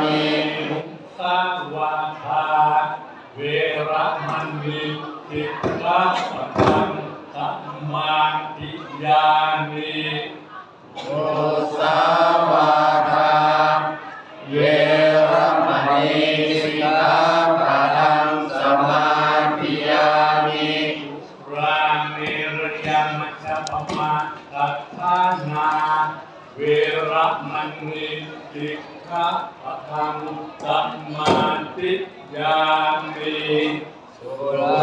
มิมุสาวาทาเวรมณีสิกขาปะทังสัมมาทิยามิมุสาวาทาเวรมณีสิกขาปะทังสมาธิยามิรามิรยามัชฌปมาตัฏฐานาเวรมณีสิก ขาปะทังสัมมาทิยามิสุรา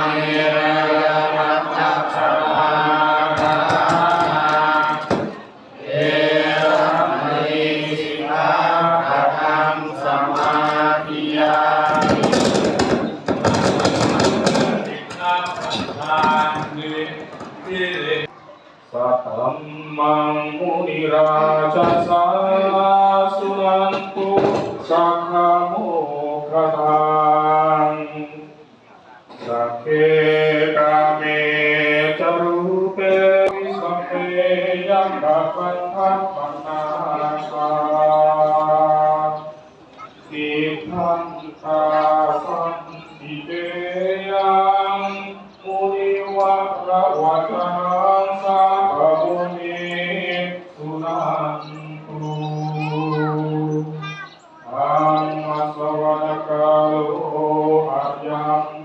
มิรยมัจจสมาทาเวรมณีสิกขาปะ ทังสมาธิยามิสิกขาปะทังนิทิเรสัพพมมังมุนิราชสาสุนันตุสังฆโมคทัง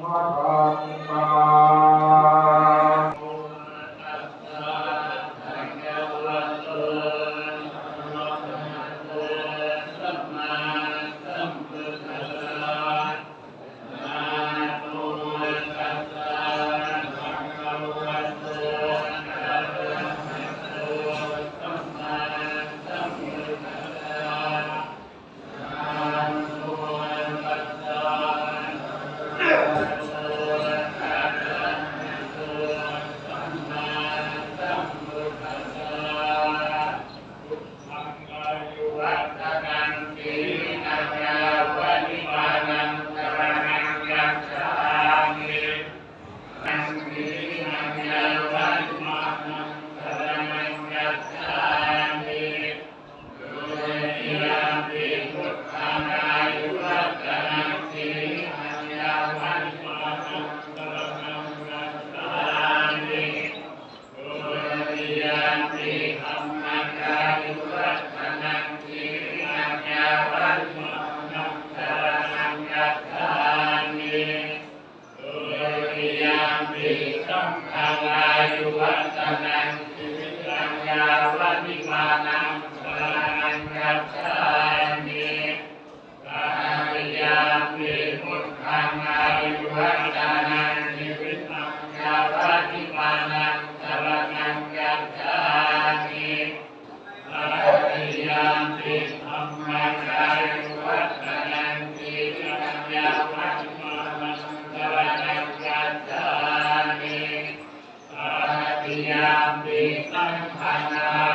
ยั การุณิกนาเถิดข้า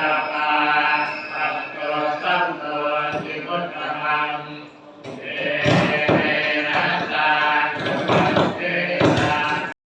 have